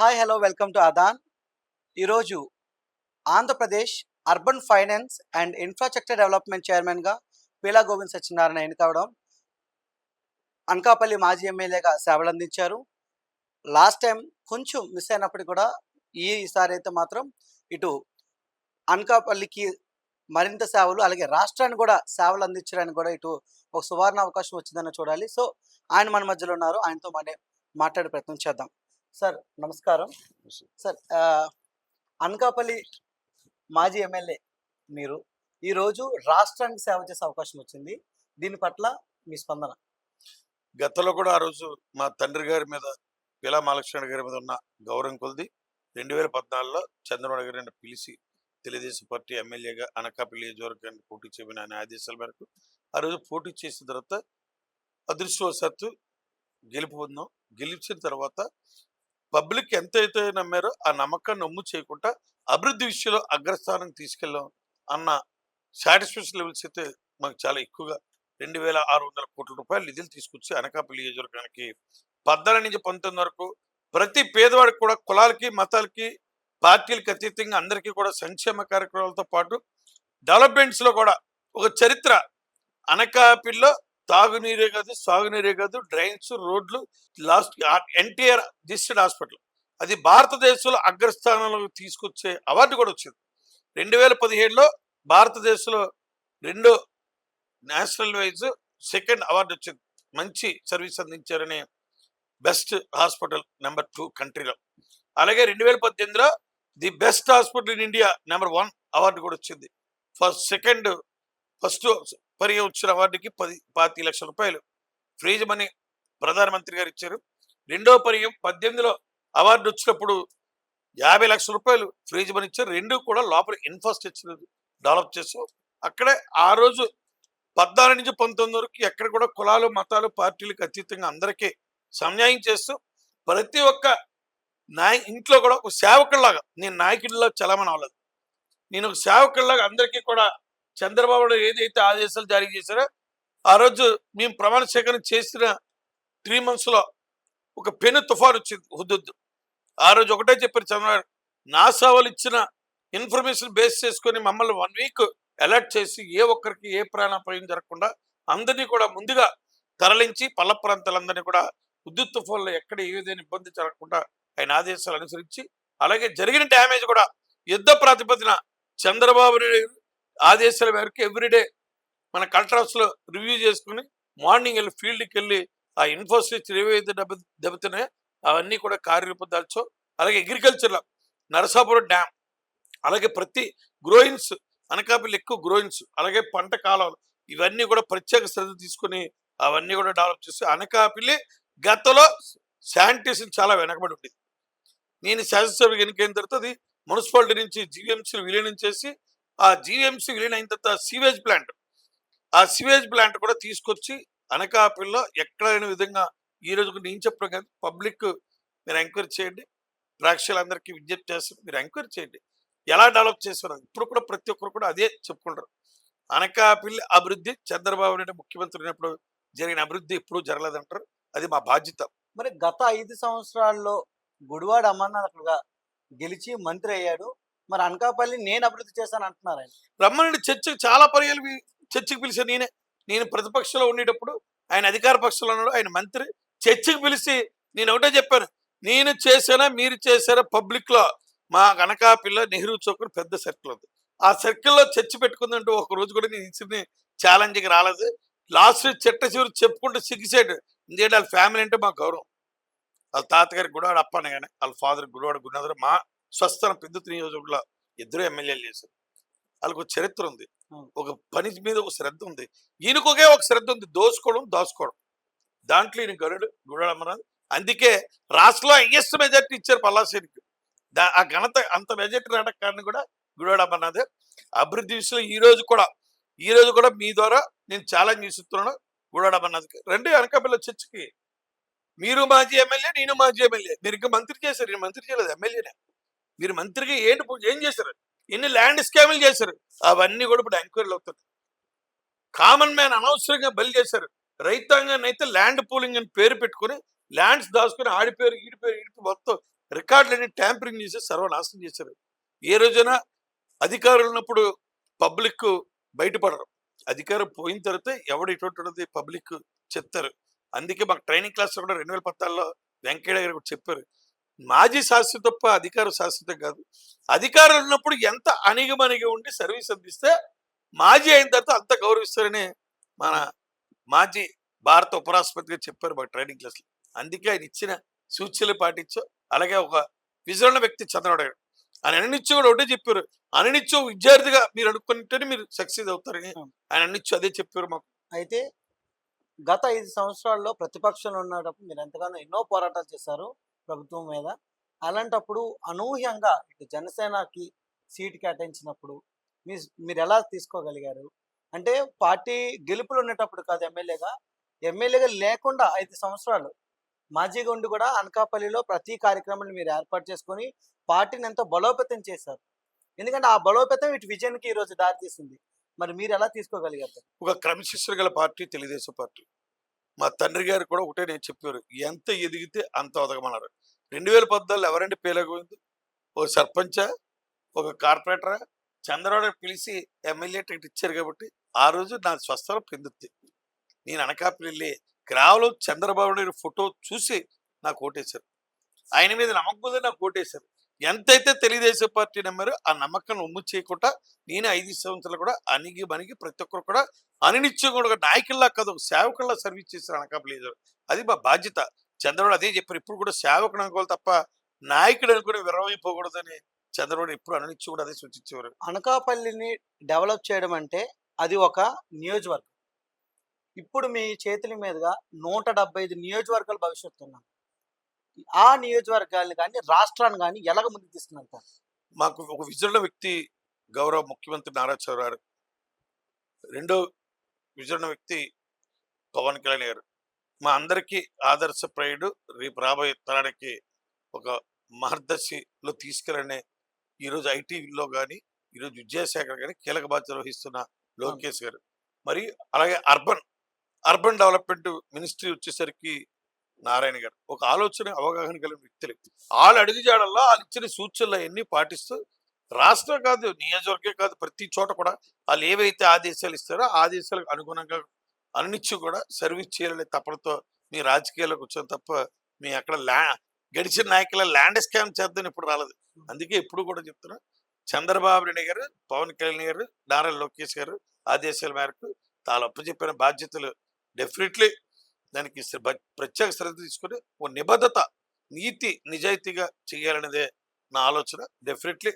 Hi hello welcome to అదాన్ ఈరోజు Andhra Pradesh urban finance and infrastructure development చైర్మన్గా పీలా గోవింద్ సత్యనారాయణ ఎన్నికవడం అనకాపల్లి మాజీ ఎమ్మెల్యేగా సేవలు అందించారు. లాస్ట్ టైం కొంచెం మిస్ అయినప్పటికీ కూడా ఈసారి అయితే మాత్రం ఇటు అనకాపల్లికి మరింత సేవలు అలాగే రాష్ట్రానికి కూడా సేవలు అందించడానికి కూడా ఇటు ఒక సువర్ణ అవకాశం వచ్చిందని చూడాలి. సో ఆయన మన మధ్యలో ఉన్నారు. ఆయనతో మనం మాట్లాడే ప్రయత్నం చేద్దాం. సార్ నమస్కారం. సార్ అనకాపల్లి మాజీ ఎమ్మెల్యే మీరు. ఈరోజు రాష్ట్రానికి సేవ చేసే అవకాశం వచ్చింది. దీని పట్ల మీ స్పందన? గతంలో కూడా ఆ రోజు మా తండ్రి గారి మీద పిలా మహాలక్ష్మణ గారి మీద ఉన్న గౌరవం కొలిది. రెండు వేల పద్నాలుగులో చంద్రబాబు గారిని పిలిచి తెలుగుదేశం పార్టీ ఎమ్మెల్యేగా అనకాపల్లి నియోజకవర్గాన్ని పోటీ చేయమని ఆయన ఆదేశాల మేరకు ఆ రోజు పోటీ చేసిన తర్వాత అదృష్టవశాత్తు గెలుపు పొందాం. గెలిచిన తర్వాత పబ్లిక్ ఎంతైతే నమ్మారో ఆ నమ్మకాన్ని నమ్ము చేయకుండా అభివృద్ధి విషయంలో అగ్రస్థానం తీసుకెళ్ళాం అన్న సాటిస్ఫాక్షన్ లెవెల్స్ అయితే మాకు చాలా ఎక్కువగా రెండు వేల ఆరు వందల కోట్ల రూపాయలు నిధులు తీసుకొచ్చి అనకాపల్లి నియోజకవర్గానికి పద్నాలుగు నుంచి పంతొమ్మిది వరకు ప్రతి పేదవాడికి కూడా కులాలకి మతాలకి పార్టీలకు అతీతంగా అందరికీ కూడా సంక్షేమ కార్యక్రమాలతో పాటు డెవలప్మెంట్స్లో కూడా ఒక చరిత్ర అనకాపిల్లో తాగునీరే కాదు సాగునీరే కాదు డ్రైన్స్ రోడ్లు లాస్ట్ ఎన్టీఆర్ డిస్ట్రిక్ట్ హాస్పిటల్. అది భారతదేశంలో అగ్రస్థానంలో తీసుకొచ్చే అవార్డు కూడా వచ్చింది. రెండు వేల పదిహేడులో భారతదేశంలో రెండో నేషనల్ వైజ్ సెకండ్ అవార్డు వచ్చింది. మంచి సర్వీస్ అందించారని బెస్ట్ హాస్పిటల్ నెంబర్ టూ కంట్రీలో. అలాగే రెండు వేల పద్దెనిమిదిలో the best hospital in India number one award కూడా వచ్చింది. ఫస్ట్ సెకండ్ ఫస్ట్ పర్య వచ్చిన అవార్డుకి పది పాతి లక్షల రూపాయలు. ఫ్రీజ్ మనీ ప్రధానమంత్రి గారు ఇచ్చారు. రెండో పర్యం పద్దెనిమిదిలో అవార్డు వచ్చినప్పుడు యాభై లక్షల రూపాయలు ఫ్రీజ్ మనీ ఇచ్చారు. రెండు కూడా లోపల ఇన్ఫ్రాస్ట్రక్చర్ డెవలప్ చేసాం అక్కడే ఆ రోజు పద్నాలుగు నుంచి పంతొమ్మిది వరకు ఎక్కడ కూడా కులాలు మతాలు పార్టీలకు అతీతంగా అందరికీ సమన్యాయం చేస్తూ ప్రతి ఒక్క నాయ ఇంట్లో కూడా ఒక సేవకుల్లాగా నేను నాయకుడిలో చలమని అవ్వలేదు నేను ఒక సేవకుల్లాగా అందరికీ కూడా చంద్రబాబు నాయుడు ఏదైతే ఆదేశాలు జారీ చేశారో ఆ రోజు మేము ప్రమాణ సేకరణ చేసిన త్రీ మంత్స్లో ఒక పెను తుఫాన్ వచ్చింది హుద్దుద్దు. ఆ రోజు ఒకటే చెప్పారు చంద్రబాబు నాసా వాళ్ళు ఇచ్చిన ఇన్ఫర్మేషన్ బేస్ చేసుకొని మమ్మల్ని వన్ వీక్ అలర్ట్ చేసి ఏ ఒక్కరికి ఏ ప్రాణాపాయం జరగకుండా అందరినీ కూడా ముందుగా తరలించి పల్ల ప్రాంతాలందరినీ కూడా విద్యుత్ తుఫాన్లో ఎక్కడ ఏ విధమైన ఇబ్బంది జరగకుండా ఆయన ఆదేశాలు అనుసరించి అలాగే జరిగిన డ్యామేజ్ కూడా యుద్ధ ప్రాతిపదిన చంద్రబాబు నాయుడు ఆదేశాల మేరకు ఎవ్రీడే మన కలెక్టర్ హౌస్లో రివ్యూ చేసుకుని మార్నింగ్ వెళ్ళి ఫీల్డ్కి వెళ్ళి ఆ ఇన్ఫ్రాస్ట్రక్చర్ ఏవైతే దెబ్బ దెబ్బతున్నాయో అవన్నీ కూడా కార్యరూపదాల్చో అలాగే అగ్రికల్చర్లో నరసాపురం డ్యామ్ అలాగే ప్రతి గ్రోయిన్స్ అనకాపల్లి ఎక్కువ గ్రోయిన్స్ అలాగే పంట కాలాలు ఇవన్నీ కూడా ప్రత్యేక శ్రద్ధ తీసుకొని అవన్నీ కూడా డెవలప్ చేసి అనకాపల్లి గతంలో శానిటేషన్ చాలా వెనకబడి ఉండేది. నేను శాసనసభ ఎన్నికైన తర్వాత అది మున్సిపాలిటీ నుంచి జీవీఎంసీలు విలీనం చేసి ఆ జీవీఎంసీ విలీనం అయిన తర్వాత సీవేజ్ ప్లాంట్ ఆ సివేజ్ ప్లాంట్ కూడా తీసుకొచ్చి అనకాపల్లిలో ఎక్కడైన విధంగా ఈ రోజు నేను చెప్పడం కానీ పబ్లిక్ మీరు ఎంక్వైరీ చేయండి. ప్రేక్షకులందరికీ విజ్ఞప్తి చేస్తారు మీరు ఎంక్వైరీ చేయండి. ఎలా డెవలప్ చేస్తున్నారు ఇప్పుడు కూడా ప్రతి ఒక్కరు కూడా అదే చెప్పుకుంటారు. అనకాపల్లి అభివృద్ధి చంద్రబాబు నాయుడు ముఖ్యమంత్రి ఉన్నప్పుడు జరిగిన అభివృద్ధి ఎప్పుడూ జరగలేదంటారు. అది మా బాధ్యత. మరి గత ఐదు సంవత్సరాల్లో గుడివాడ అమర్నాథ్ గెలిచి మంత్రి అయ్యాడు. మరి అనకాపల్లి నేను అభివృద్ధి చేశాను అంటున్నారు ఆయన. రమ్మనండి చర్చ చాలా పర్యాలు చర్చకు పిలిచాను నేనే. నేను ప్రతిపక్షంలో ఉండేటప్పుడు ఆయన అధికార పక్షంలో ఉన్నాడు ఆయన మంత్రి. చర్చకు పిలిచి నేను ఒకటే చెప్పాను నేను చేశానా మీరు చేశారా పబ్లిక్లో? మా అనకాపిల్ల నెహ్రూ చౌక్ పెద్ద సర్కిల్ ఉంది ఆ సర్కిల్లో చర్చ పెట్టుకుందంటూ ఒక రోజు కూడా నేను ఇచ్చిన ఛాలెంజ్కి రాలేదు. లాస్ట్ చెట్ట చివరి చెప్పుకుంటూ సిగ్గిసాడు ఎందుకంటే వాళ్ళ ఫ్యామిలీ అంటే మా గౌరవం. వాళ్ళ తాతగారికి గుడివాడు అప్పన్న కానీ వాళ్ళ ఫాదర్ గుడివాడు గురునాథర్ మా స్వస్థలం పెద్ద నియోజకవర్గంలో ఇద్దరు ఎమ్మెల్యేలు చేశారు. వాళ్ళకు ఒక చరిత్ర ఉంది. ఒక పని మీద ఒక శ్రద్ధ ఉంది. ఈయనకు ఒకే శ్రద్ధ ఉంది. దోసుకోవడం దాచుకోవడం. దాంట్లో ఈయన గరుడు గుడివాడ అమర్నాథ్. అందుకే రాష్ట్రంలో హైయెస్ట్ మెజార్టీ ఇచ్చారు పల్లాసేనికి. దా ఆ ఘనత అంత మెజార్టీ రావడానికి కారణం కూడా గుడివాడ అమర్నాథ్. అభివృద్ధి విషయంలో ఈ రోజు కూడా ఈ రోజు కూడా మీ ద్వారా నేను ఛాలెంజ్ చేస్తున్నాను గుడివాడ అమర్నాథ్కి. రెండు అనకాపల్లి చర్చకి. మీరు మాజీ ఎమ్మెల్యే నేను మాజీ ఎమ్మెల్యే. మీరు ఇంకా మంత్రి చేశారు. నేను మంత్రి చేయలేదు ఎమ్మెల్యేనే. మీరు మంత్రిగా ఏంటి పో- ఏం చేశారు? ఎన్ని ల్యాండ్ స్కామ్లు చేశారు? అవన్నీ కూడా ఇప్పుడు ఎంక్వైరీలు అవుతున్నాయి. కామన్ మ్యాన్ అనవసరంగా బలి చేశారు. రైతాంగాన్ని అయితే ల్యాండ్ పూలింగ్ అని పేరు పెట్టుకుని ల్యాండ్స్ దాచుకుని ఆడి పేరు ఈడి పేరు ఈడి మొత్తం రికార్డులన్నీ ట్యాంపరింగ్ చేసి సర్వనాశనం చేశారు. ఏ రోజైనా అధికారులు ఉన్నప్పుడు పబ్లిక్ బయటపడరు. అధికారం పోయిన తర్వాత ఎవడు ఇటువంటి పబ్లిక్ చెప్తారు. అందుకే మాకు ట్రైనింగ్ క్లాస్ కూడా రెండు వేల పద్నాలుగులో వెంకయ్య గారు చెప్పారు. మాజీ శాస్త్రి తప్ప అధికార శాశ్వతం కాదు. అధికారులు ఉన్నప్పుడు ఎంత అణిగమణిగి ఉండి సర్వీస్ అందిస్తే మాజీ అయిన తర్వాత అంత గౌరవిస్తారని మన మాజీ భారత ఉపరాష్ట్రపతిగా చెప్పారు మా ట్రైనింగ్ క్లాస్లో. అందుకే ఆయన ఇచ్చిన సూచనలు పాటించు అలాగే ఒక విజరణ వ్యక్తి చంద్రబాబు ఆయన అనినిత్యం కూడా ఒకటే చెప్పారు. అనినిత్యం విద్యార్థిగా మీరు అనుకుంటేనే మీరు సక్సెస్ అవుతారని ఆయన అనినిత్యం అదే చెప్పారు మాకు. అయితే గత ఐదు సంవత్సరాల్లో ప్రతిపక్షంలో ఉన్నప్పుడు మీరు ఎంతగానో ఎన్నో పోరాటాలు చేశారు. ప్రభుత్వం మీద అలాంటప్పుడు అనూహ్యంగా ఇటు జనసేనకి సీట్ కేటాయించినప్పుడు మీ మీరు ఎలా తీసుకోగలిగారు? అంటే పార్టీ గెలుపులు ఉండేటప్పుడు కాదు ఎమ్మెల్యేగా. ఎమ్మెల్యేగా లేకుండా ఐదు సంవత్సరాలు మాజీగా ఉండి కూడా అనకాపల్లిలో ప్రతి కార్యక్రమాన్ని మీరు ఏర్పాటు చేసుకొని పార్టీని ఎంతో బలోపేతం చేశారు. ఎందుకంటే ఆ బలోపేతం ఇటు విజయానికి ఈరోజు దారితీసింది మరి మీరు ఎలా తీసుకోగలిగారు? ఒక క్రమశిక్షణ గల పార్టీ తెలుగుదేశం పార్టీ. మా తండ్రి గారు కూడా ఒకటే నేను చెప్పారు ఎంత ఎదిగితే అంత ఒదగమన్నారు. రెండు వేల పద్నాలుగులో ఎవరండి పేలకపోయింది ఒక సర్పంచా? ఒక కార్పొరేటరా? చంద్రబాబు పిలిచి ఎమ్మెల్యే టికెట్ ఇచ్చారు కాబట్టి ఆ రోజు నా స్వస్థలం పెందుద్ది నేను అనకాపల్లి వెళ్ళి కేవలం చంద్రబాబు నాయుడు ఫోటో చూసి నాకు ఓటేశారు. ఆయన మీద నమ్మకం ఉంది నాకు ఓటేశారు. ఎంతైతే తెలుగుదేశం పార్టీ నమ్మారో ఆ నమ్మకాన్ని ఉమ్ము చేయకుండా నేను ఐదు సంవత్సరాలు కూడా అణిగి మణిగి ప్రతి ఒక్కరు కూడా అనినిత్యం కూడా ఒక నాయకుల్లా కాదు ఒక సేవకుల్లా సర్వీస్ చేశారు అనకాపల్లి అది మా బాధ్యత. చంద్రబాబు అదే చెప్పారు. ఇప్పుడు కూడా సేవకుడు అనుకోవాలి తప్ప నాయకుడు అనుకుని విరవైపోకూడదని చంద్రబాబు ఎప్పుడు అనినిచ్చి కూడా అదే సూచించేవారు. అనకాపల్లిని డెవలప్ చేయడం అంటే అది ఒక నియోజకవర్గం. ఇప్పుడు మీ చేతుల మీదుగా నూట డెబ్బై ఐదు నియోజకవర్గాలు భవిష్యత్తు ఉన్నాయి ఆ నియోజకవర్గాన్ని కానీ రాష్ట్రాన్ని కానీ ఎలాగ ముందుకు తీసుకున్నారు మాకు ఒక విజరణ వ్యక్తి గౌరవ ముఖ్యమంత్రి నారా చౌదరి గారు. రెండో విజరణ వ్యక్తి పవన్ కళ్యాణ్ గారు. మా అందరికీ ఆదర్శప్రాయుడు రేపు రాబోయే తరానికి ఒక మార్గదర్శిలో తీసుకెళ్ళనే ఈరోజు ఐటీలో కానీ ఈరోజు విద్యాశాఖ కానీ కీలక బాధ్యత వహిస్తున్న లోకేష్ గారు. మరి అలాగే అర్బన్ అర్బన్ డెవలప్మెంట్ మినిస్ట్రీ వచ్చేసరికి నారాయణ గారు. ఒక ఆలోచన అవగాహన కలిగిన వ్యక్తులు వాళ్ళు అడుగుజాడల్లో వాళ్ళు ఇచ్చిన సూచనలు అవన్నీ పాటిస్తూ రాష్ట్రం కాదు నియోజకవర్గం కాదు ప్రతి చోట కూడా వాళ్ళు ఏవైతే ఆదేశాలు ఇస్తారో ఆదేశాలకు అనుగుణంగా అన్నిచ్చు కూడా సర్వీస్ చేయాలనే తప్పలతో మీ రాజకీయాలకు వచ్చాం తప్ప మీ అక్కడ ల్యా గడిచిన నాయకుల ల్యాండ్ స్కామ్ చేద్దాం ఇప్పుడు రాలేదు. అందుకే ఇప్పుడు కూడా చెప్తున్నా చంద్రబాబు నాయుడు గారు పవన్ కళ్యాణ్ గారు నారా లోకేష్ గారు ఆదేశాల మేరకు తాను అప్పచెప్పిన బాధ్యతలు డెఫినెట్లీ దానికి ప్రత్యేక శ్రద్ధ తీసుకొని ఓ నిబద్ధత నీతి నిజాయితీగా చేయాలనేదే నా ఆలోచన. డెఫినెట్లీ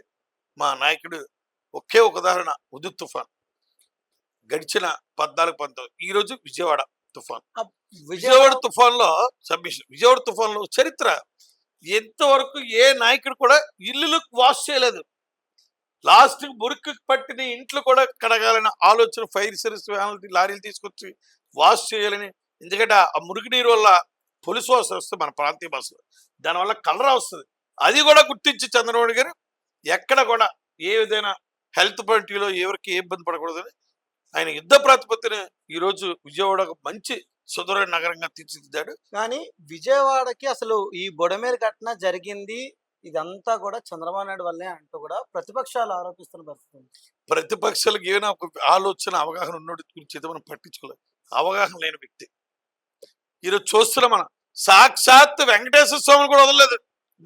మా నాయకుడు ఒకే ఒక ఉదాహరణ ఉదు తుఫాన్. గడిచిన పద్నాలుగు పంతొమ్మిది ఈ రోజు విజయవాడ తుఫాన్. విజయవాడ తుఫాన్లో సబ్మిషన్ విజయవాడ తుఫాన్లో చరిత్ర ఎంతవరకు ఏ నాయకుడు కూడా ఇల్లులు వాష్ చేయలేదు. లాస్ట్ మురికి పట్టిన ఇంట్లో కూడా కడగాలన్న ఆలోచన ఫైర్ సర్వీస్ వ్యాన్లు లారీలు తీసుకొచ్చి వాష్ చేయాలని. ఎందుకంటే ఆ మురికి నీరు వల్ల పొలుసు వాసన వస్తుంది మన ప్రాంతీయ భాషలో. దానివల్ల కలరా వస్తుంది. అది కూడా గుర్తించి చంద్రబాబు గారు ఎక్కడ కూడా ఏ విధమైన హెల్త్ పాయింట్లో ఎవరికి ఏ ఇబ్బంది పడకూడదని ఆయన యుద్ధ ప్రాతిపత్తిని ఈరోజు విజయవాడ ఒక మంచి సుదూర నగరంగా తీర్చిదిద్దాడు. కానీ విజయవాడకి అసలు ఈ బొడమేరు ఘటన జరిగింది ఇదంతా కూడా చంద్రబాబు నాయుడు వల్లే అంటూ కూడా ప్రతిపక్షాలు ఆరోపిస్తున్న పరిస్థితి. ప్రతిపక్షాలకు ఏమైనా ఒక ఆలోచన అవగాహన ఉన్నోడి గురించి అయితే మనం పట్టించుకోలేదు అవగాహన లేని వ్యక్తి. ఈరోజు చూస్తున్నాం మనం సాక్షాత్ వెంకటేశ్వర స్వామిని కూడా వదలలేదు.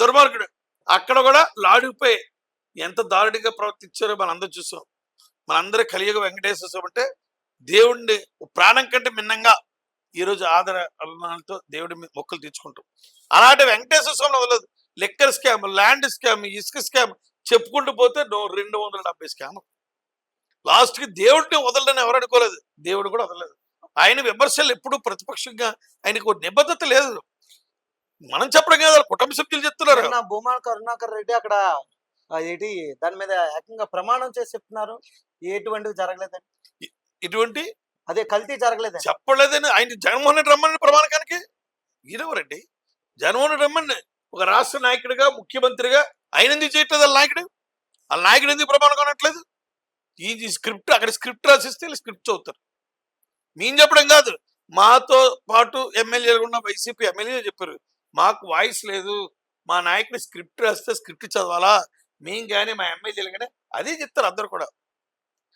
దుర్మార్గుడు. అక్కడ కూడా లాడిపోయి ఎంత దారుడిగా ప్రవర్తించారో మనం అందరూ చూసాం మనందరి కలియుగ వెంకటేశ్వర స్వామి అంటే దేవుణ్ణి ప్రాణం కంటే మిన్నంగా ఈరోజు ఆదర అభిమానులతో దేవుడి మీద మొక్కలు తెచ్చుకుంటాం అలాంటి వెంకటేశ్వర స్వామిని వదలదు. లెక్కర్ స్కామ్ ల్యాండ్ స్కామ్ ఇసుక స్కామ్ చెప్పుకుంటూ పోతే రెండు వందల డెబ్బై స్కామ్. లాస్ట్కి దేవుడిని వదలని ఎవరు అనుకోలేదు. దేవుడు కూడా వదలలేదు. ఆయన విమర్శలు ఎప్పుడు ప్రతిపక్షంగా ఆయనకు నిబద్ధత లేదు. మనం చెప్పడం కాదు కుటుంబ సభ్యులు చెప్తున్నారు. నిన్న భూమా కరుణాకర్ రెడ్డి అక్కడ ఏంటి దాని మీద ఏకంగా ప్రమాణం చేసి చెప్తున్నారు. ఎటువంటివి జరగలేదని ఇటువంటి అదే కల్తీ జరగలేదని చెప్పలేదని ఆయన జగన్మోహన్ రెడ్డి రమ్మని ప్రమాణకానికి ఈయనెవరండి జగన్మోహన్ రెడ్డి రమ్మని ఒక రాష్ట్ర నాయకుడిగా ముఖ్యమంత్రిగా ఆయన ఎందుకు చేయట్లేదు వాళ్ళ నాయకుడు? వాళ్ళ నాయకుడు ఎందుకు ప్రమాణం కొనట్లేదు? ఈ స్క్రిప్ట్ అక్కడ స్క్రిప్ట్ రాసిస్తే స్క్రిప్ట్ చదువుతారు. మేము చెప్పడం కాదు. మాతో పాటు ఎమ్మెల్యేలు ఉన్న వైసీపీ ఎమ్మెల్యేలు చెప్పారు. మాకు వాయిస్ లేదు. మా నాయకుడు స్క్రిప్ట్ రాస్తే స్క్రిప్ట్ చదవాలా? మేం కానీ మా ఎమ్మెల్యేలు కానీ అదే చెప్తారు అందరు కూడా.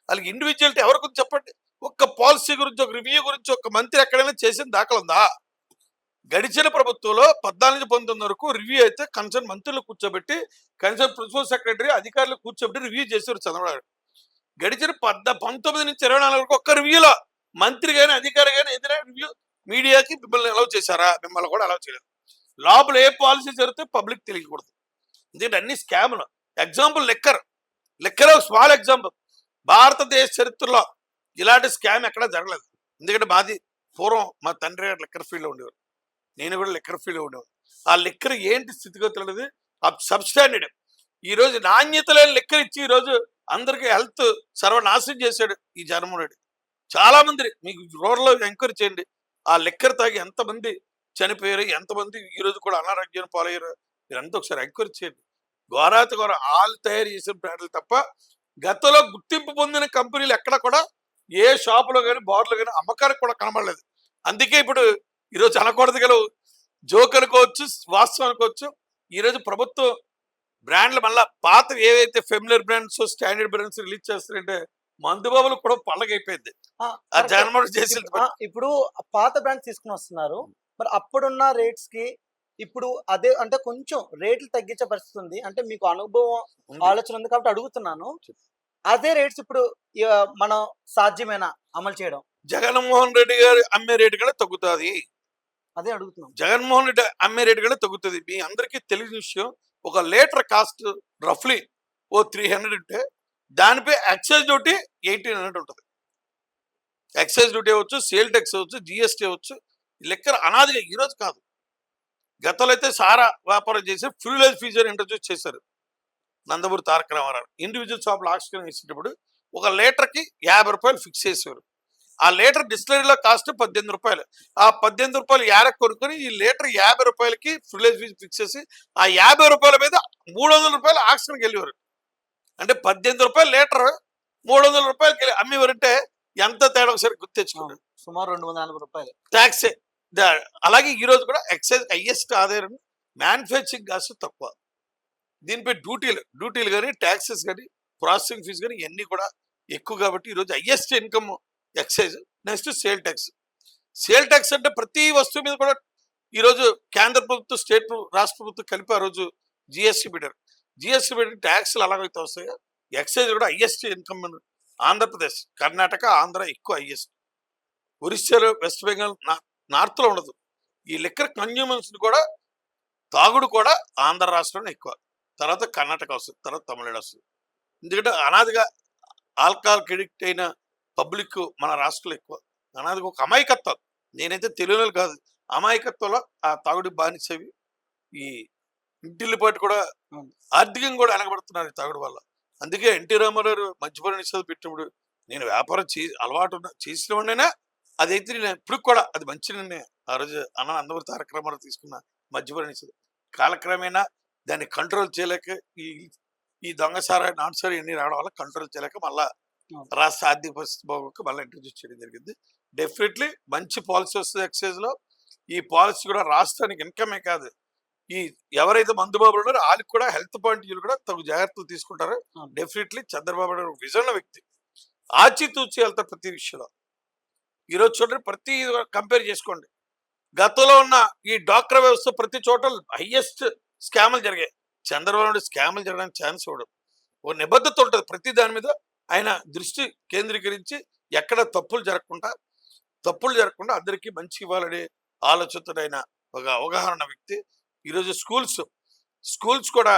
వాళ్ళకి ఇండివిజువాలిటీ ఎవరి గురించి చెప్పండి? ఒక్క పాలసీ గురించి ఒక రివ్యూ గురించి ఒక మంత్రి ఎక్కడైనా చేసిన దాఖలు ఉందా? గడిచిన ప్రభుత్వంలో పద్నాలుగు పంతొమ్మిది వరకు రివ్యూ అయితే కన్సర్న్ మంత్రులు కూర్చోబెట్టి కన్సర్న్ ప్రిన్సిపల్ సెక్రటరీ అధికారులు కూర్చోబెట్టి రివ్యూ చేశారు చంద్రబాబు గడిచిన పద్ద పంతొమ్మిది నుంచి ఇరవై నాలుగు వరకు ఒక్క రివ్యూలో మంత్రి కానీ అధికారి కానీ ఏదైనా రివ్యూ మీడియాకి మిమ్మల్ని అలౌ చేశారా? మిమ్మల్ని కూడా అలౌ చేయలేదు. లోపల ఏ పాలసీ జరిగితే పబ్లిక్ తెలియకూడదు. ఎందుకంటే అన్ని స్కాములు ఎగ్జాంపుల్ లెక్కర్ లెక్కర్ ఒక స్మాల్ ఎగ్జాంపుల్ భారతదేశ చరిత్రలో ఇలాంటి స్కామ్ ఎక్కడా జరగలేదు. ఎందుకంటే మాది పూర్వం మా తండ్రి గారు లిక్కర్ ఫీల్డ్లో ఉండేవారు. నేను కూడా లిక్కర్ ఫీల్డ్లో ఉండేవారు ఆ లిక్కర్ ఏంటి స్థితిగతులు అనేది సబ్స్టాండర్డ్ ఈ రోజు నాణ్యత లేని లెక్కర్ ఇచ్చి ఈ రోజు అందరికీ హెల్త్ సర్వనాశనం చేశాడు ఈ జగన్మోహన్ చాలామంది చాలా మంది మీకు రోడ్లో ఎంక్వైరీ చేయండి. ఆ లిక్కర్ తాగి ఎంతమంది చనిపోయారు ఎంతమంది ఈ రోజు కూడా అనారోగ్యం పాలయ్యారు మీరంతా ఒకసారి ఎంక్వైరీ చేయండి. ఘోరాతి ఘోర ఆల్ తయారు చేసిన బ్రాండ్లు తప్ప గతంలో గుర్తింపు పొందిన కంపెనీలు ఎక్కడ కూడా ఏ షాపులో కానీ బార్లో కానీ అమ్మకానికి కూడా కనబడలేదు. అందుకే ఇప్పుడు ఈరోజు అనకూడదు గల జోక్ అనుకోవచ్చు వాస్తవం అనుకోవచ్చు. ఈరోజు ప్రభుత్వం బ్రాండ్లు మళ్ళా పాత ఏవైతే familiar brands standard brands release చేస్తారంటే మందుబాబులు కూడా పళ్ళగైపోయింది ఆ. జగన్మోహన్ ఇప్పుడు- ఆ, ఇప్పుడు పాత బ్రాండ్ తీసుకుని వస్తున్నారు. మరి అప్పుడున్న రేట్స్కి ఇప్పుడు అదే అంటే కొంచెం రేట్లు తగ్గించే పరిస్థితి ఉంది. అంటే మీకు అనుభవం. ఆలోచన ఉంది కాబట్టి అడుగుతున్నాను. అదే రేట్స్ ఇప్పుడు మనం సాధ్యమేనా అమలు చేయడం. జగన్మోహన్ రెడ్డి గారు అమ్మే రేటు కూడా తగ్గుతుంది. అదే అడుగుతున్నాం. జగన్మోహన్ రెడ్డి అమ్మే రేటు కూడా తగ్గుతుంది. మీ అందరికీ తెలియని విషయం ఒక లీటర్ కాస్ట్ రఫ్లీ ఓ త్రీ హండ్రెడ్ ఉంటే దానిపై ఎక్సైజ్ డ్యూటీ ఎయిటీన్ హండ్రెడ్ ఉంటుంది. ఎక్సైజ్ డ్యూటీ అవ్వచ్చు సేల్ ట్యాక్స్ అవ్వచ్చు జిఎస్టీ అవ్వచ్చు ఈ లెక్కన అనాదిగా ఈరోజు కాదు. గతంలో అయితే సారా వ్యాపారం చేసి ఫ్యూలేజ్ ఫీజర్ ఇంట్రడ్యూస్ చేశారు. నందమూరి తారక రామారావు. ఇండివిజువల్ షాప్లో ఆక్సిజన్ ఇచ్చేటప్పుడు ఒక లీటర్కి యాభై రూపాయలు ఫిక్స్ చేసేవారు. ఆ లీటర్ డిస్టిలరీలో కాస్ట్ పద్దెనిమిది రూపాయలు. ఆ పద్దెనిమిది రూపాయలు యారకు కొనుక్కొని ఈ లీటర్ యాభై రూపాయలకి ఫ్యూలేజ్ ఫీజు ఫిక్స్ చేసి ఆ యాభై రూపాయల మీద మూడు వందల రూపాయలు ఆక్సిజన్కి వెళ్ళేవారు. అంటే పద్దెనిమిది రూపాయలు లీటర్ మూడు వందల రూపాయలకి వెళ్ళి అమ్మేవారంటే ఎంత తేడా ఒకసారి గుర్తు తెచ్చుకోండి. సుమారు రెండు వందల నలభై రూపాయలు. ట్యాక్సే అలాగే ఈరోజు కూడా ఎక్సైజ్ హైయెస్ట్ ఆదాయం మ్యానుఫ్యాక్చరింగ్ కాస్ట్ తక్కువ. దీనిపై డ్యూటీలు డ్యూటీలు కానీ ట్యాక్సెస్ కానీ ప్రాసెసింగ్ ఫీజు కానీ ఇవన్నీ కూడా ఎక్కువ కాబట్టి ఈరోజు highest income excise next sale tax. Sale tax అంటే ప్రతి వస్తువు మీద కూడా ఈరోజు కేంద్ర ప్రభుత్వం స్టేట్ రాష్ట్ర ప్రభుత్వం కలిపి ఆ రోజు జిఎస్టీ పెట్టారు. జిఎస్టీ పెట్టిన ట్యాక్స్లు అలాగైతే వస్తాయో ఎక్సైజ్ కూడా హైయెస్ట్ ఇన్కమ్ ఆంధ్రప్రదేశ్ కర్ణాటక ఆంధ్ర ఎక్కువ హైయెస్ట్. ఒరిస్సాలో వెస్ట్ బెంగాల్ నా- నార్త్లో ఉండదు. ఈ లిక్కర్ కన్జ్యూమర్స్ కూడా తాగుడు కూడా ఆంధ్ర రాష్ట్రంలో ఎక్కువ. తర్వాత కర్ణాటక వస్తుంది తర్వాత తమిళనాడు వస్తుంది. ఎందుకంటే అనాదిగా ఆల్కహాల్ ఎడిక్ట్ అయిన పబ్లిక్ మన రాష్ట్రంలో ఎక్కువ. అనాదిగా ఒక అమాయకత్వం. నేనైతే తెలియని కాదు. అమాయకత్వంలో ఆ తాగుడు బానిసవి ఈ ఇంటిల్లిపాటు కూడా. ఆర్థికంగా కూడా వెనకబడుతున్నారు ఈ తాగుడు వల్ల. అందుకే ఎన్టీ రామారావు మద్యపాన నిషేధం పెట్టినప్పుడు నేను వ్యాపారం చే అలవాటు ఉన్న చేసిన వాడినైనా అదైతే నేను ఇప్పుడు కూడా అది మంచి నిర్ణయం ఆ రోజు అన్న అందరూ తారక రామారావు తీసుకున్న నిషేధం. కాలక్రమేణా దాన్ని కంట్రోల్ చేయలేక ఈ ఈ దొంగసారా నాన్ సారా ఇవన్నీ రావడం వల్ల కంట్రోల్ చేయలేక మళ్ళా. రాష్ట్ర ఆర్థిక పరిస్థితి బాగోక మళ్ళీ ఇంట్రడ్యూస్ చేయడం జరిగింది. డెఫినెట్లీ మంచి పాలసీ వస్తుంది ఎక్సైజ్లో. ఈ పాలసీ కూడా రాష్ట్రానికి ఇన్కమే కాదు. ఈ ఎవరైతే మందుబాబులు ఉన్నారో వాళ్ళకి కూడా హెల్త్ పాయింట్ కూడా తగు జాగ్రత్తలు తీసుకుంటారు. డెఫినెట్లీ చంద్రబాబు నాయుడు విజన్ వ్యక్తి. ఆచితూచి వెళ్తారు ప్రతి విషయంలో. ఈరోజు చూడండి ప్రతి కంపేర్ చేసుకోండి. గతంలో ఉన్న ఈ డాక్టర్ వ్యవస్థ ప్రతి చోట హయ్యెస్ట్ స్కాములు జరిగాయి. చంద్రబాబు నాయుడు స్కాములు జరగడానికి ఛాన్స్ ఇవ్వడం ఓ నిబద్ధత ఉంటుంది. ప్రతి దాని మీద ఆయన దృష్టి కేంద్రీకరించి ఎక్కడ తప్పులు జరగకుండా తప్పులు జరగకుండా అందరికీ మంచి ఇవ్వాలనే ఆలోచనతో ఒక అవగాహన వ్యక్తి. ఈరోజు స్కూల్స్ స్కూల్స్ కూడా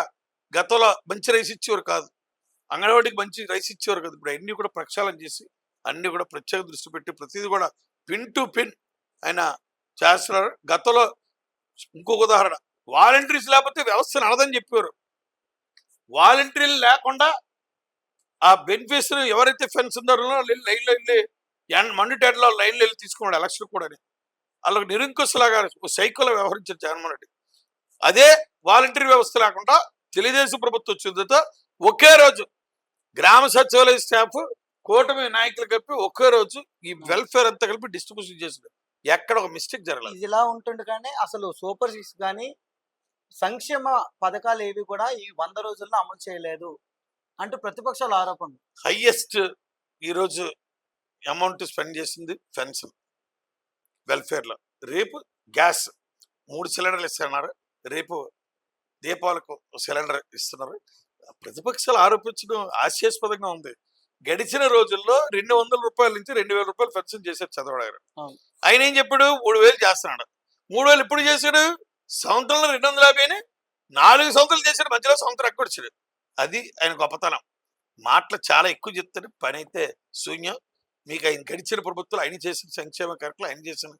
గతంలో మంచి రైస్ ఇచ్చేవారు కాదు. అంగన్వాడికి మంచి రైస్ ఇచ్చేవారు కాదు. ఇప్పుడు అన్ని కూడా ప్రక్షాళన చేసి అన్ని కూడా ప్రత్యేక దృష్టి పెట్టి ప్రతిదీ కూడా పిన్ టు పిన్ ఆయన చేస్తున్నారు. గతంలో ఇంకొక ఉదాహరణ. వాలంటీర్స్ లేకపోతే వ్యవస్థ నడదని చెప్పారు వాలంటీర్లు లేకుండా ఆ బెనిఫిట్స్ ఎవరైతే ఫెన్స్ ఉన్నారో లైన్లో వెళ్ళి ఎన్- లైన్లో వెళ్ళి తీసుకున్నాడు ఎలక్షన్ కూడా వాళ్ళకి నిరంకుశలాగా ఒక వ్యవహరించారు జగన్మోహన్ రెడ్డి. అదే వాలంటీర్ వ్యవస్థ లేకుండా తెలుగుదేశం ప్రభుత్వం వచ్చిన తర్వాత ఒకే రోజు గ్రామ సచివాలయ స్టాఫ్ కూటమి నాయకులు కలిపి ఒకే రోజు ఈ వెల్ఫేర్ అంతా కలిపి డిస్ట్రిబ్యూషన్ చేసింది ఎక్కడ ఒక మిస్టేక్ జరగలేదు. ఇది ఇలా ఉంటుండగానే అసలు సూపర్ సిక్స్ కానీ సంక్షేమ పథకాలు ఏవి కూడా ఈ వంద రోజుల్లో అమలు చేయలేదు అంటూ ప్రతిపక్షాల ఆరోపణలు. హైయెస్ట్ ఈరోజు అమౌంట్ స్పెండ్ చేసింది పెన్షన్ వెల్ఫేర్లో రేపు గ్యాస్ మూడు సిలిండర్లు ఇస్తున్నారు. రేపు దీపావళికి ఒక సిలిండర్ ఇస్తున్నారు. ప్రతిపక్షాలు ఆరోపించడం హాస్యాస్పదంగా ఉంది. గడిచిన రోజుల్లో రెండు వందల రూపాయల నుంచి రెండు వేల రూపాయలు పెన్షన్ చేశారు చంద్రబాబు గారు. ఆయన ఏం చెప్పాడు? మూడు వేలు చేస్తున్నాడు. మూడు వేలు ఇప్పుడు చేశాడు? సంవత్సరంలో రెండు వందల యాభైని నాలుగు సంవత్సరాలు చేశాడు మధ్యలో సంవత్సరం ఎక్కొచ్చాడు అది ఆయన గొప్పతనం. మాటలు చాలా ఎక్కువ చెప్తాడు. పని అయితే శూన్యం. మీకు ఆయన గడిచిన ప్రభుత్వాలు ఆయన చేసిన సంక్షేమ కార్యక్రమాలు ఆయన చేసిన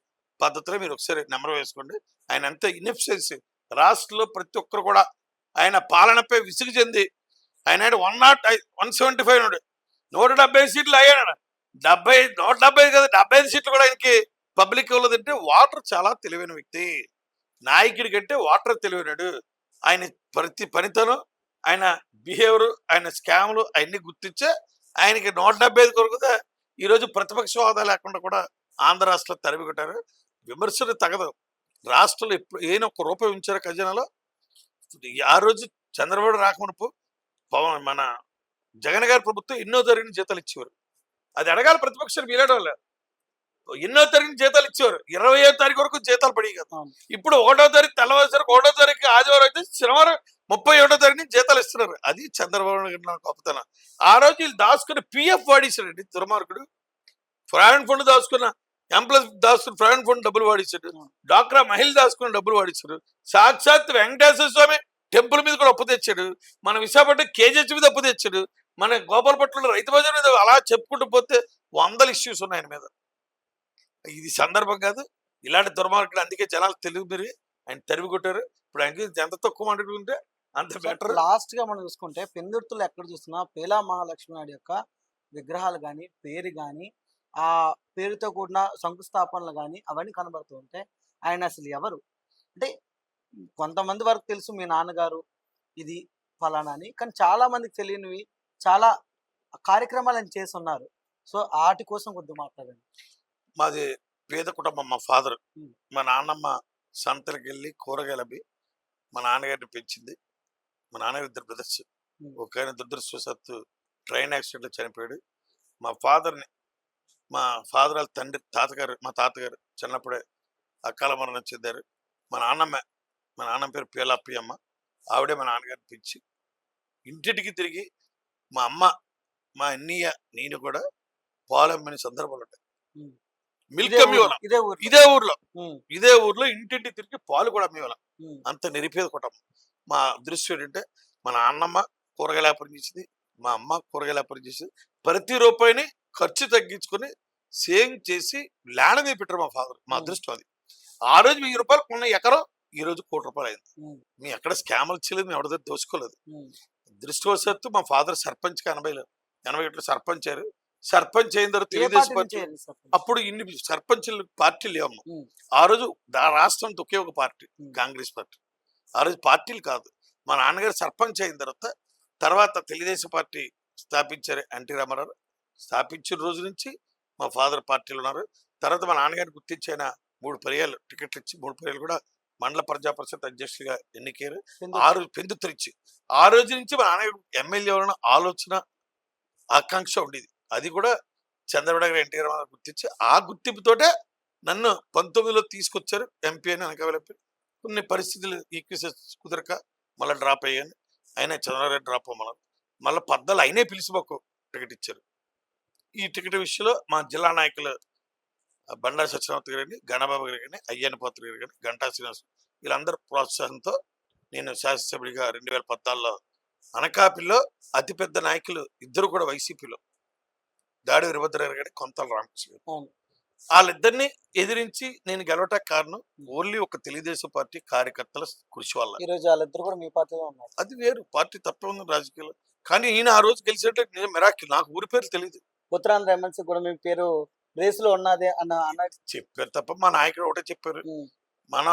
పద్ధతిలో మీరు ఒకసారి నెంబర్ వేసుకోండి. ఆయన అంత ఇన్ఎఫిషియన్సీ రాష్ట్రంలో ప్రతి ఒక్కరు కూడా ఆయన పాలనపై విసుగు చెంది ఆయన one naught one seventy five ఉన్నాడు. నూట డెబ్బై సీట్లు అయ్యాడు డెబ్బై నూట డెబ్బై కదా డెబ్బై ఐదు సీట్లు కూడా ఆయనకి పబ్లిక్ ఇవ్వలేదంటే వాటర్ చాలా తెలివైన వ్యక్తి. నాయకుడి కంటే వాటర్ తెలివైనడు. ఆయన ప్రతి పనితనం ఆయన బిహేవియర్ ఆయన స్కామ్లు అవన్నీ గుర్తించే ఆయనకి నూట డెబ్బై ఐదు కొరకు ఈరోజు ప్రతిపక్ష హోదా లేకుండా కూడా ఆంధ్ర రాష్ట్రంలో తరిమి కొట్టారు విమర్శలు తగదు. రాష్ట్రంలో ఎప్పుడు ఏదో ఒక రూపాయి ఉంచారు ఖజానాలో. ఆ రోజు చంద్రబాబు రాకమునుపు పవన్ మన జగన్ గారి ప్రభుత్వం ఎన్నో తరగని జీతాలు ఇచ్చేవారు. అది అడగాలి ప్రతిపక్షాలు మీరేయడం వల్ల ఎన్నో తరగని జీతాలు ఇచ్చేవారు. ఇరవయో తారీఖు వరకు జీతాలు పడి కదా. ఇప్పుడు ఒకటో తారీఖు తెల్లవారుసరికి ఒకటో తారీఖు ఆదివారం అయితే శనివారం ముప్పై ఒకటో తారీఖు నుంచి జీతాలు ఇస్తున్నారు. అది చంద్రబాబు నాయుడు గారి గొప్పతనం. ఆ రోజు వీళ్ళు దాచుకుని పిఎఫ్ వాడేశాడండి దుర్మార్గుడు. ప్రావిడెంట్ ఫండ్ దాచుకున్న ఎంప్లాయ్ దాచుకుని ప్రావిడెంట్ ఫండ్ డబ్బులు అవును. డాక్రా మహిళ దాచుకుని డబ్బులు వాడిస్తాడు సాక్షాత్ వెంకటేశ్వర స్వామి టెంపుల్ మీద కూడా అప్పు తెచ్చాడు. మన విశాఖపట్నం కేజీహెచ్ మీద అప్పు తెచ్చాడు. మన గోపాలపట్నంలో రైతు బజార్ మీద అలా చెప్పుకుంటూ పోతే వందల ఇష్యూస్ ఉన్నాయి ఆయన మీద. ఇది సందర్భం కాదు. ఇలాంటి దుర్మార్గులు అందుకే జనాలు తెలుగు మీరు ఆయన తరిమి కొట్టారు. ఇప్పుడు ఆయనకి ఎంత తక్కువ మాట్లాడుకుంటే అంత బెటర్ లాస్ట్గా మనం చూసుకుంటే పెందుర్తులు ఎక్కడ చూస్తున్నా పేలా మహాలక్ష్మి నాయుడు యొక్క విగ్రహాలు కానీ పేరు కానీ ఆ పేరుతో కూడిన శంకుస్థాపనలు కానీ అవన్నీ కనబడుతూ ఉంటే ఆయన అసలు ఎవరు? అంటే కొంతమంది వరకు తెలుసు మీ నాన్నగారు ఇది ఫలానా అని. కానీ చాలా మందికి తెలియనివి చాలా కార్యక్రమాలు ఆయన చేసి ఉన్నారు సో వాటి కోసం కొద్దిగా మాట్లాడండి. మాది పేద కుటుంబం. మా ఫాదర్. మా నాన్నమ్మ సంతలకు వెళ్ళి కూరగాయలు అమ్మి మా నాన్నగారిని పెంచింది. మా నాన్నగారు ఇద్దరు బ్రదర్స్. ఒక ఆయన దురదృష్టవశాత్తు ట్రైన్ యాక్సిడెంట్లో చనిపోయాడు. మా ఫాదర్ని మా ఫాదర్ వాళ్ళ తండ్రి తాతగారు మా తాతగారు చిన్నప్పుడే అకాల మరణం చెందారు. మా నాన్నమ్మ మా నాన్నమ్మ పేరు పేలప్పి అమ్మ. ఆవిడే మా నాన్నగారిని పెంచి ఇంటింటికి తిరిగి మా అమ్మ మా అన్నయ్య నేను కూడా పాలు అమ్మిన సందర్భాలు ఉంటాయి. మిల్క్ ఇదే అమ్మి ఊరు- ఇదే ఊరు ఇదే ఊర్లో. ఇదే ఊర్లో ఇంటింటి తిరిగి పాలు కూడా అమ్మేవాళ్ళం అంత నిరుపేద కుటుంబం. మా దృష్టి ఏంటంటే మా నాన్నమ్మ కూరగాయల వ్యాపారం చేసింది మా అమ్మ కూరగాయల వ్యాపారం చేసింది. ప్రతి రూపాయిని ఖర్చు తగ్గించుకొని సేవింగ్ చేసి ల్యాండ్ మీద పెట్టారు మా ఫాదర్ మా. అదృష్టం అది. ఆ రోజు వెయ్యి రూపాయలు కొన్న ఎకరం ఈ రోజు కోటి రూపాయలు అయింది ఉమ్, మీ ఎక్కడ స్కామ్లు చేయలేదు మేము ఎవరి దగ్గర దోచుకోలేదు. దృష్టివశాత్తు మా ఫాదర్ సర్పంచ్ ఎనభైలో ఎనభై ఒకటిలో సర్పంచ్ అయ్యారు సర్పంచ్ అయిన తర్వాత తెలుగుదేశం పార్టీ? అప్పుడు ఇన్ని సర్పంచులు పార్టీలు లేవమ్మ. ఆ రోజు దా రాష్ట్రంతో ఒకే ఒక పార్టీ. కాంగ్రెస్ పార్టీ. ఆ రోజు పార్టీలు కాదు. మా నాన్నగారు సర్పంచ్ అయిన తర్వాత తర్వాత తెలుగుదేశం పార్టీ స్థాపించారు ఎన్టీ రామారావు. స్థాపించిన రోజు నుంచి మా ఫాదర్ పార్టీలు ఉన్నారు. తర్వాత మా నాన్నగారిని గుర్తించిన మూడు పర్యాలు టికెట్లు ఇచ్చి మూడు పర్యాలు కూడా మండల ప్రజా పరిషత్ అధ్యక్షుడిగా ఎన్నికయ్యారు. ఆ రోజు పెందుతురిచ్చి ఆ రోజు నుంచి మా నాన్నగారు ఎమ్మెల్యే ఆలోచన ఆకాంక్ష ఉండేది. అది కూడా చంద్రబాబు నాయుడు ఎన్టీ రామారావు గుర్తించి ఆ గుర్తింపుతోటే నన్ను పంతొమ్మిదిలో తీసుకొచ్చారు ఎంపీ అని అనకాపల్లి కొన్ని పరిస్థితులు ఈక్వెసెస్ కుదరక మళ్ళీ డ్రాప్ అయ్యాను. అయినా చంద్రబాబు డ్రాప్ అవ్వమన్నారు. మళ్ళీ పద్దాలు అయినే పిలిచి మాకు టికెట్ ఇచ్చారు. ఈ టికెట్ విషయంలో మా జిల్లా నాయకులు బండా సత్యనారాయణ గారు కానీ గణబాబు గారు కానీ అయ్యన్న పాత్ర గారు కానీ గంటా శ్రీనివాస్ వీళ్ళందరూ ప్రోత్సాహంతో నేను శాసనసభ్యుడిగా రెండు వేల పద్నాలుగులో అనకాపల్లిలో అతిపెద్ద నాయకులు ఇద్దరు కూడా వైసీపీలో. దాడి వీరభద్రగారు కానీ కొంతల రామకృష్ణ గారు. వాళ్ళిద్దరిని ఎదిరించి నేను గెలవటానికి కారణం ఓన్లీ ఒక తెలుగుదేశం పార్టీ కార్యకర్తల కృషి వల్ల. ఈ రోజు వాళ్ళిద్దరు కూడా మీ పార్టీలో ఉన్నారు. అది వేరు. పార్టీ తప్పే ఉంది రాజకీయాలు. కానీ ఈయన ఆ రోజు గెలిచేట నేను మెరాకిల్ నాకు ఊరి పేరు తెలియదు ఉత్తరాంధ్ర ఎమ్మెల్సీ కూడా మీ పేరు రేస్లో ఉన్నది అన్న అన్న చెప్పారు తప్ప మా నాయకుడు ఒకటే చెప్పారు. మన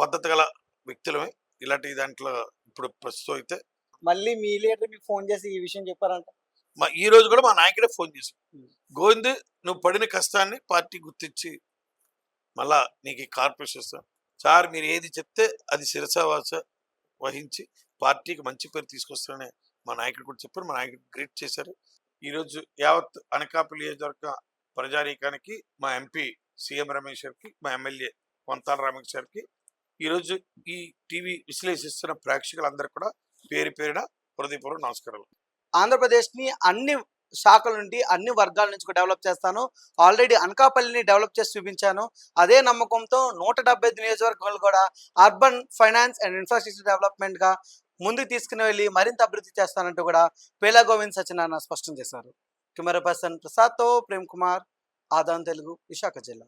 పద్ధతి గల వ్యక్తులమే ఇలాంటి దాంట్లో ఇప్పుడు ప్రస్తుతం అయితే మళ్ళీ మీ లీడర్ మీకు ఫోన్ చేసి ఈ విషయం చెప్పారంట. మా ఈ రోజు కూడా మా నాయకుడే ఫోన్ చేశారు ఉమ్. గోవింద్ నువ్వు పడిన కష్టాన్ని పార్టీ గుర్తించి మళ్ళా నీకు కార్పొరేషన్ ఇస్తాం. సార్ మీరు ఏది చెప్తే అది శిరసావాస వహించి పార్టీకి మంచి పేరు తీసుకొస్తారని మా నాయకుడు కూడా చెప్పారు. మా నాయకుడు గ్రేట్ చేశారు. ఈరోజు యావత్ అనకాపల్లి నియోజకవర్గ ప్రజానీకానికి మా ఎంపీ సీఎం రమేశ్వర్కి మా ఎమ్మెల్యే వంతాల రమేష్ ఈరోజు ఈ టీవీ విశ్లేషిస్తున్న ప్రేక్షకులందరూ కూడా పేరు పేరున హృదయపూర్వక నమస్కారాలు. ఆంధ్రప్రదేశ్ని అన్ని శాఖల నుండి అన్ని వర్గాల నుంచి డెవలప్ చేస్తాను. ఆల్రెడీ అనకాపల్లిని డెవలప్ చేసి చూపించాను. అదే నమ్మకంతో నూట డెబ్బై ఐదు నియోజకవర్గాలు కూడా అర్బన్ ఫైనాన్స్ అండ్ ఇన్ఫ్రాస్ట్రక్చర్ డెవలప్మెంట్గా ముందుకు తీసుకుని వెళ్ళి మరింత అభివృద్ధి చేస్తానంటూ కూడా పేలా గోవింద్ సత్యనారాయణ స్పష్టం చేశారు. కెమెరా పర్సన్ ప్రసాద్తో ప్రేమ్ కుమార్ ఆదాన్ తెలుగు విశాఖ జిల్లా.